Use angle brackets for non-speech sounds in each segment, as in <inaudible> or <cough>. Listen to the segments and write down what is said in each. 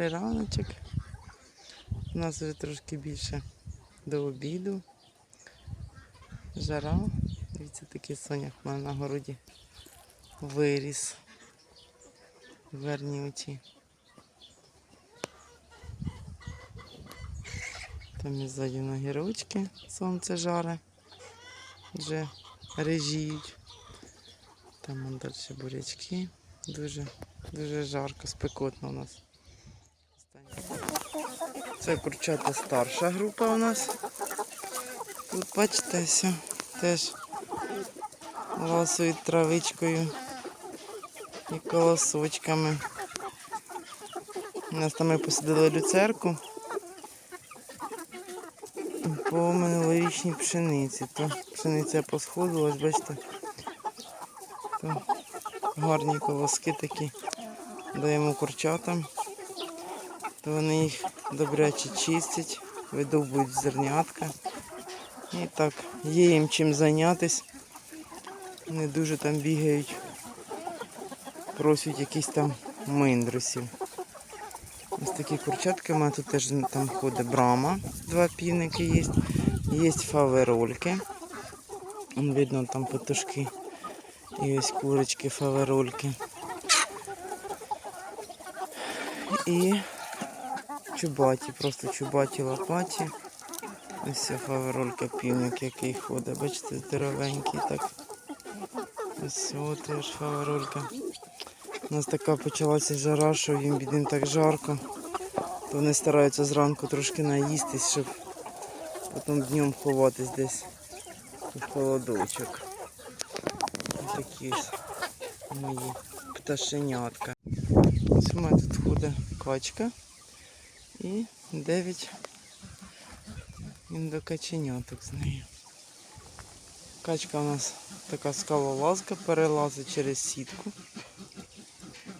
Добрий раночок. У нас вже трошки більше до обіду. Жара. Дивіться, такий сонях в мене на городі виріс. Вернючий. Там і ззаді на гірочки сонце жаре. Вже режіють. Там далі бурячки. Дуже, дуже жарко, спекотно у нас. Це курчата старша група у нас. Тут бачите, все теж ласують травичкою і колосочками. У нас там ми посадили люцерку по минулорічній пшениці. То пшениця посходилась, бачите, то гарні колоски такі даємо курчатам, то вони їх добряче чистять, видовбують зернятка. І так, є їм чим зайнятися. Не дуже там бігають, просять якісь там миндрусів. Ось такі курчатки, у мене тут теж там ходить брама, два півники є. Є фаверольки. Видно там петушки. І ось курочки, фаверольки. І чубаті, просто чубаті лопаті. Ось фаверолька півник, який ходить. Бачите, здоровенький так. Ось теж фаверолька. У нас така почалася жара, що їм бідним так жарко. То вони стараються зранку трошки наїстись, щоб потім днем ховатись десь у холодочок. Ось такі ось мої пташенятка. Ось у мене тут ходить качка і 9 індокаченяток з нею. Качка у нас така скалолазка, перелазить через сітку.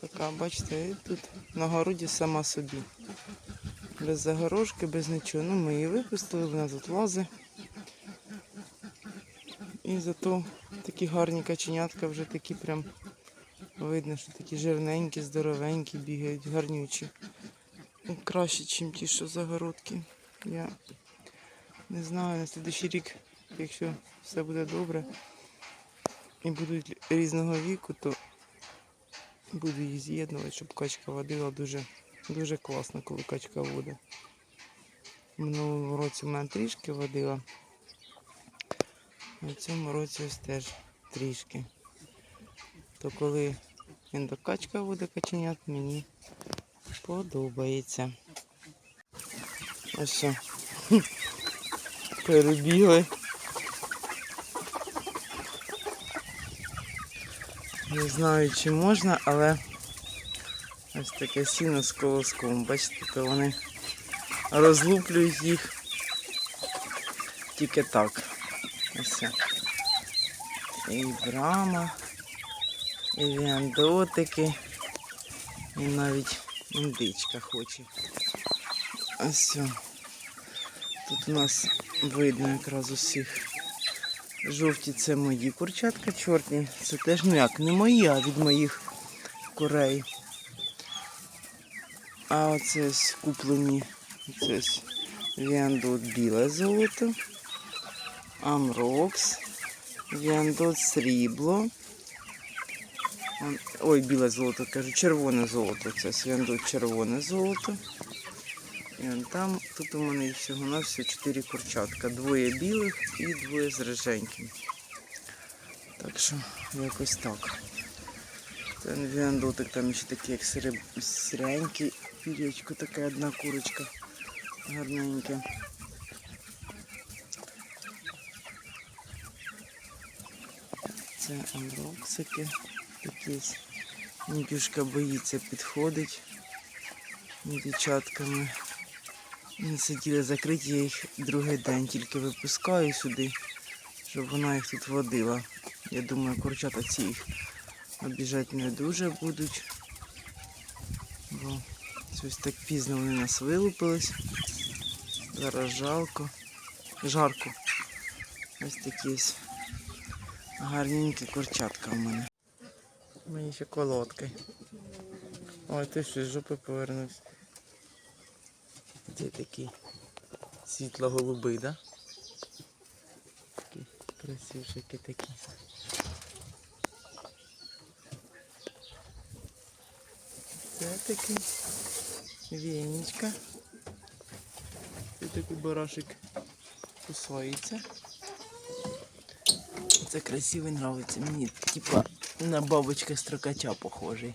Така, бачите, і тут на городі сама собі. Без загорожки, без нічого. Ну, ми її випустили, вона тут лазить. І зато такі гарні каченятка вже такі прям видно, що такі жирненькі, здоровенькі, бігають, гарнючі. Краще, ніж ті, що загородки. Я не знаю, на слідуючий рік, якщо все буде добре і будуть різного віку, то буду їх з'єднувати, щоб качка водила дуже, дуже класно, коли качка водить. Минулому році в мене трішки водила, а в цьому році ось теж трішки. То коли індокачка буде каченят, мені подобається. Ось що. <laughs> Перебігли. Не знаю, чи можна, але ось таке сіно з колоском. Бачите, то вони розлуплюють їх тільки так. Ось. І брама, і віандотики, і навіть індичка хоче. Ось. Тут у нас видно якраз усіх. Жовті це мої курчатка, чорні. Це теж ну як, не мої, а від моїх курей. А оце ось куплені. Це ось Віандот біле золото. Амрокс. Віандот срібло. Ой, біле золото, кажу, червоне золото. Це ось червоне золото. І он там, тут у мене всього на все 4 курчатка. Двоє білих і двоє з риженьким. Так що якось так. Це віандотик, там ще такий, як сирі- сиренький. Пірячко така одна курочка. Гарненька. Це амброксики. Якісь. Нікюшка боїться підходить дівчатками. Вони сиділи закриті, я їх другий день тільки випускаю сюди, щоб вона їх тут водила. Я думаю, курчата ці їх обіжати не дуже будуть. Бо щось так пізно вони нас вилупились. Зараз жалко. Жарко. Ось такі гарненькі курчатка у мене. Мені ще колодки. Ой, ти що з жопи повернувся. Цей такий світло-голубий, да? Такі красившики такі. Це такий вінічка. Це такий барашик кусається. Це красивий нравиться. Мені типа на бабочка строкача похожий.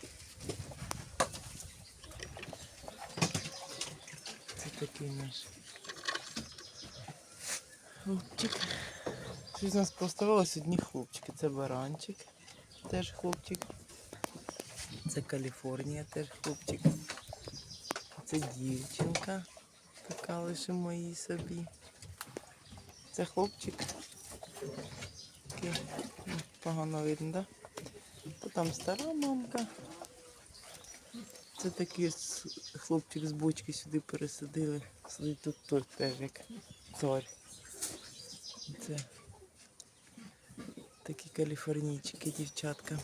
Це такий наш. Хлопчик. Щось у нас поставилось одні хлопчики. Це баранчик, теж хлопчик. Це Каліфорнія, теж хлопчик. Це дівчинка. Така лише моїй собі. Це хлопчик. Такий погано видно, да? То там стара мамка. Це такий хлопчик з бочки сюди пересадили. Сидить тут той теж як цар. Це такі каліфорнійчики, дівчатка.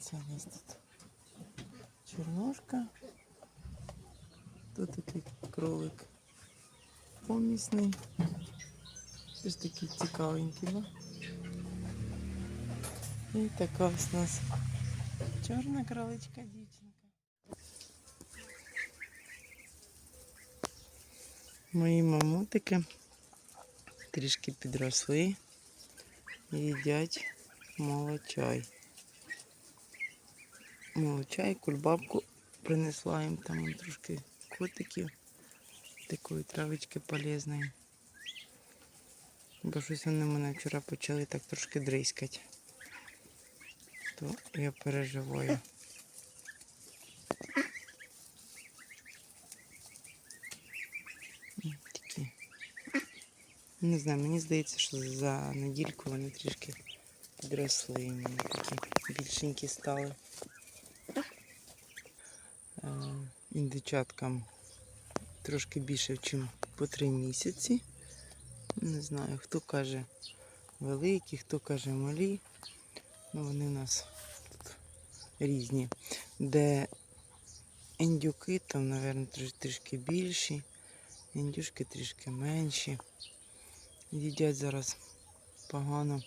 Це у нас тут чорнушка. Тут такий кролик помісний. Ось такий цікавенький, да? І така ось у нас чорна кроличка дівчинка. Мої мамутики трішки підросли і їдять молочай. Молочай, кульбабку принесла їм там трошки котиків, такої травички полезної. Бо щось вони мене вчора почали так трошки дрискати. То я переживаю. Не знаю, мені здається, що за недільку вони трішки підросли. Вони такі більшенькі стали. Е, Індичаткам трошки більше, ніж по три місяці. Не знаю, хто каже великі, хто каже малі. Ну, вони у нас тут різні. Де індюки, там, мабуть, трішки більші, індюшки трішки менші. Їдять зараз погано.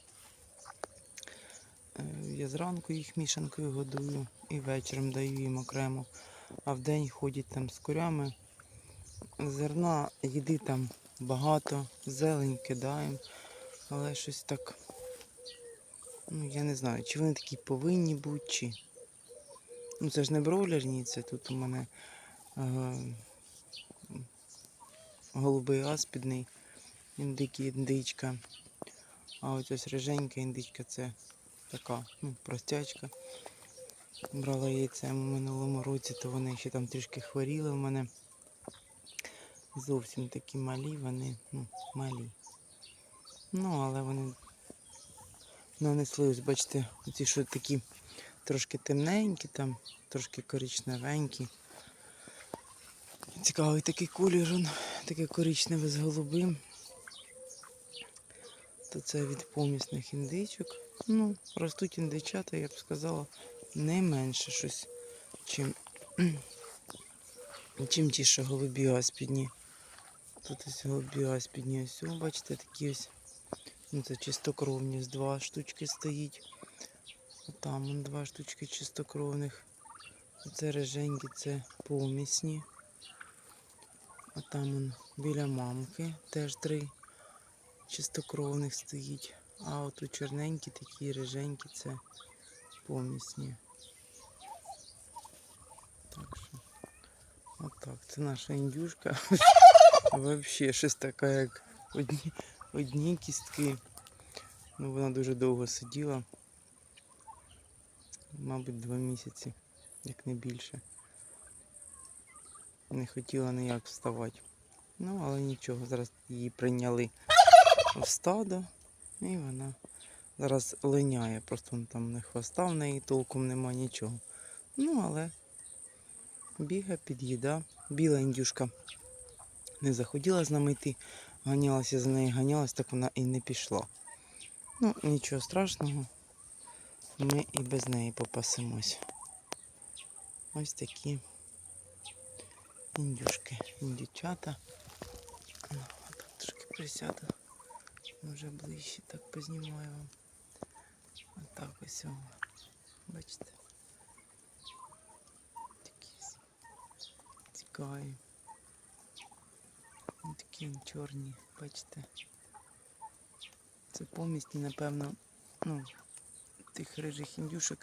Е, Я зранку їх мішанкою годую і вечором даю їм окремо. А вдень ходять там з курями. Зерна, їди там багато, зелень кидаємо, але щось так. Ну, я не знаю, чи вони такі повинні бути, чи. Ну, це ж не бройлерні, це тут у мене е, голубий аспідний, індикий індичка. А ось ось риженька індичка це така, ну, простячка. Брала яйця в минулому році, то вони ще там трішки хворіли в мене. Зовсім такі малі, вони ну, малі. Ну, але вони нанесли, ось бачите, ці що такі трошки темненькі, там, трошки коричневенькі. Цікавий такий колір, он, таке коричневе з голубим. То це від помісних індичок. Ну, ростуть індичата, я б сказала, не менше щось, чим, <clears throat> чим ті, що голубі аспідні. Тут ось голубі аспідні, ось, бачите, такі ось. Ну, це чистокровні, з два штучки стоїть. Там два штучки чистокровних. Це реженькі, це помісні. А там он біля мамки теж три чистокровних стоїть. А от у чорненькі такі реженькі це помісні. Так що, отак. Це наша індюшка. <laughs> Взагалі щось така, як одні, одні кістки. Ну, вона дуже довго сиділа. Мабуть, два місяці, як не більше. Не хотіла ніяк вставати. Ну, але нічого, зараз її прийняли в стадо і вона зараз линяє. Просто там не хвоста в неї толком нема нічого. Ну, але біга, під'їда. Біла індюшка не захотіла з нами йти, ганялася за нею, ганялась, так вона і не пішла. Ну, нічого страшного. Ми і без неї попасемось. ось такі індюшки, індючата. Так трошки присяду. Може ближче так познімаю вам. Отак ось. Бачите. Такі цікаві. Ось Такі чорні, бачите. Це повністю, напевно, ну, тих рижих індюшок.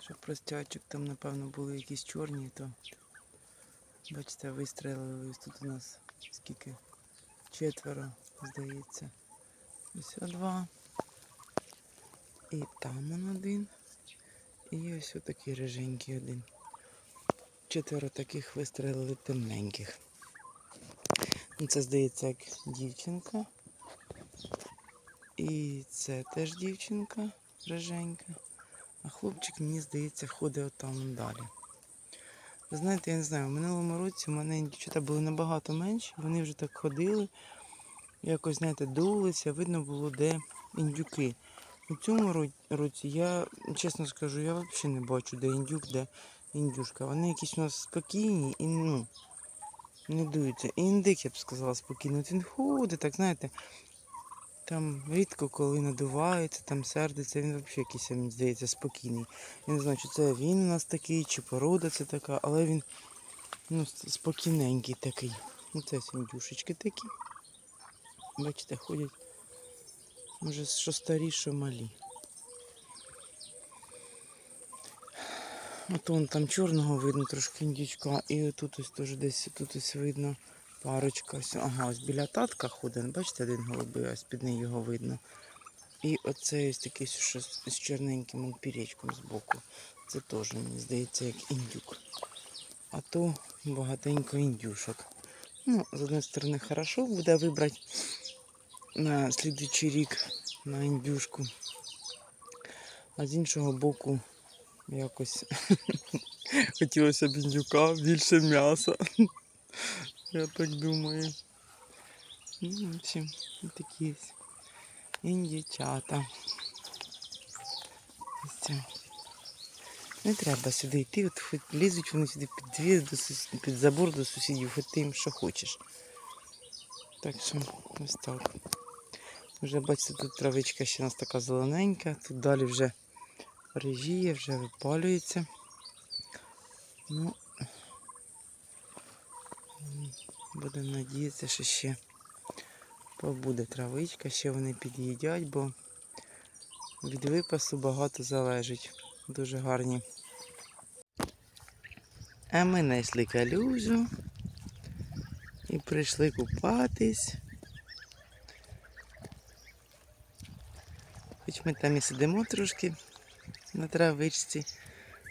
Що простячок там, напевно, були якісь чорні, то бачите, вистрелили ось тут у нас скільки? Четверо, здається. Ось два. І там он один. І ось отакий риженький один. Четверо таких вистрелили темненьких. Ну, Це здається як дівчинка. І це теж дівчинка риженька. А хлопчик, мені здається, ходить отам далі. Ви знаєте, я не знаю, в минулому році в мене дівчата були набагато менші, вони вже так ходили, якось, знаєте, дулися, видно було, де індюки. У цьому році я, чесно скажу, я взагалі не бачу, де індюк, де індюшка. Вони якісь у нас спокійні і ну, не дуються. І індик, я б сказала, спокійно. Він ходить, так знаєте, там рідко коли надувається, там сердиться, він взагалі якийсь, мені здається, спокійний. Я не знаю, чи це він у нас такий, чи порода це така, але він ну, спокійненький такий. Ну це індюшечки такі. Бачите, ходять. Може, що старі, що малі. От вон там чорного видно трошки індючка. І отут ось теж десь тут ось видно парочка. Ага, ось біля татка ходить. Бачите, один голубий, ось під нею його видно. І оце ось такий, що з чорненьким піречком збоку. Це теж, мені здається, як індюк. А то багатенько індюшок. Ну, з одної сторони, хорошо буде вибрати на слідуючий рік на індюшку. А з іншого боку, якось <laughs> хотілося б індюка, більше м'яса. <laughs> Я так думаю. Ну, в общем, такі індічата. Не треба сюди йти, от хоч лізуть вони сюди під двір, до сус... під забор до сусідів, хоч ти їм що хочеш. Так що ось так. Вже бачите, тут травичка ще у нас така зелененька, тут далі вже режіє, вже випалюється. Ну, будемо надіятися, що ще побуде травичка, ще вони під'їдять, бо від випасу багато залежить. Дуже гарні. А ми знайшли калюжу і прийшли купатись. Хоч ми там і сидимо трошки на травичці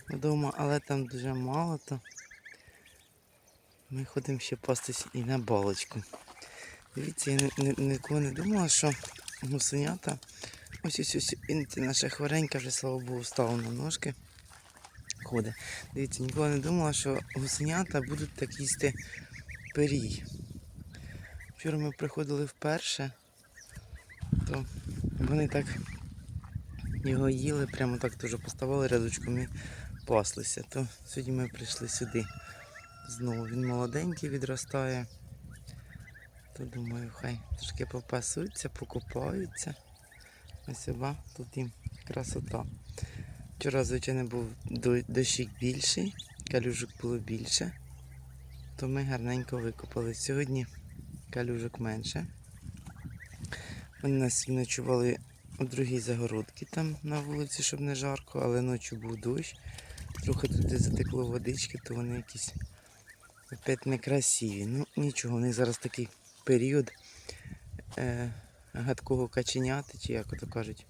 вдома, але там дуже мало, то ми ходимо ще пастись і на балочку. Дивіться, я ні- ні- ніколи не думала, що гусенята. Ось ось ось наша хворенька вже, слава Богу, стала на ножки. Ходить. Дивіться, ніколи не думала, що гусенята будуть так їсти пирій. Вчора ми приходили вперше, то вони так його їли, прямо так теж поставили рядочком і паслися. То сьогодні ми прийшли сюди. Знову він молоденький відростає. То думаю, хай трошки попасуться, покупаються. Ось оба, тут їм красота. Вчора, звичайно, був до- дощик більший, калюжок було більше, то ми гарненько викопали. Сьогодні калюжок менше. Вони нас ночували у другій загородці там на вулиці, щоб не жарко, але ночі був дощ. Трохи туди затекло водички, то вони якісь опять некрасиві. Ну нічого, у них зараз такий період е, гадкого каченяти, чи як ото кажуть.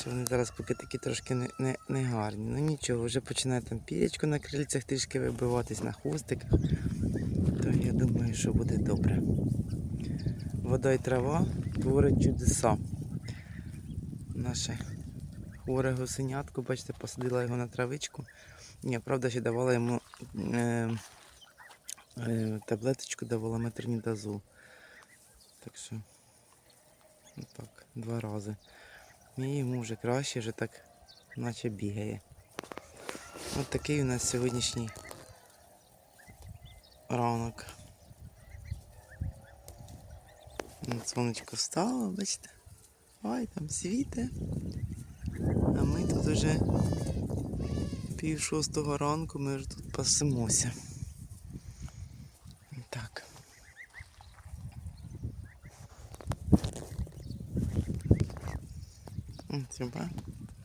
Що вони зараз поки такі трошки не, не, не гарні. Ну нічого, вже починає там пірячко на крильцях трішки вибиватись на хвостиках. То я думаю, що буде добре. Вода і трава творить чудеса. Наше хворе гусенятко, бачите, посадила його на травичку. Ні, правда, ще давала йому е, е, таблеточку, давала метронідазол. Так що, отак, два рази. І йому вже краще, вже так, наче бігає. Ось такий у нас сьогоднішній ранок. Сонечко встало, бачите? Ой, там світе. А ми тут уже пів шостого ранку, ми вже тут пасемося. Так. Хіба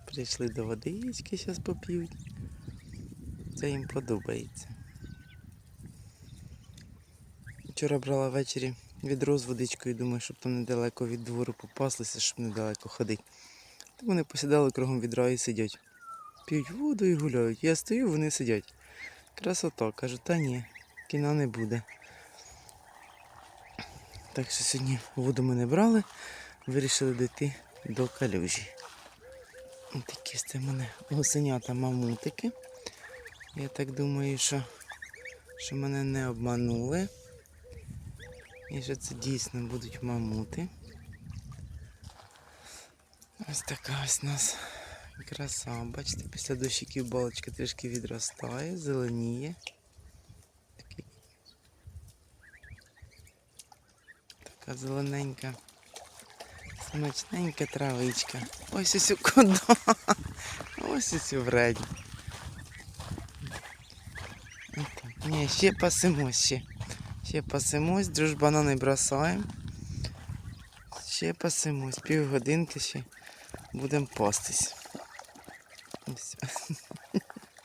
прийшли до водички, зараз поп'ють. Це їм подобається. Вчора брала ввечері відро з водичкою, думаю, щоб там недалеко від двору попаслися, щоб недалеко ходити. Так вони посідали кругом відра і сидять. П'ють воду і гуляють. Я стою, вони сидять. Красота, кажу, та ні, кіна не буде. Так що сьогодні воду ми не брали, вирішили дійти до калюжі. Такі це мене гусенята мамутики. Я так думаю, що, що мене не обманули. І що це дійсно будуть мамути. Ось така ось у нас краса. Бачите, після дощиків балочка трішки відростає, зеленіє. Така зелененька. Смачненька травичка. Ось ось куди. Ось ось у вредь. Ні, ще пасемось ще. Ще пасемось, дружбана не бросаємо. Ще пасимось, півгодинки ще будемо пастись. Ось.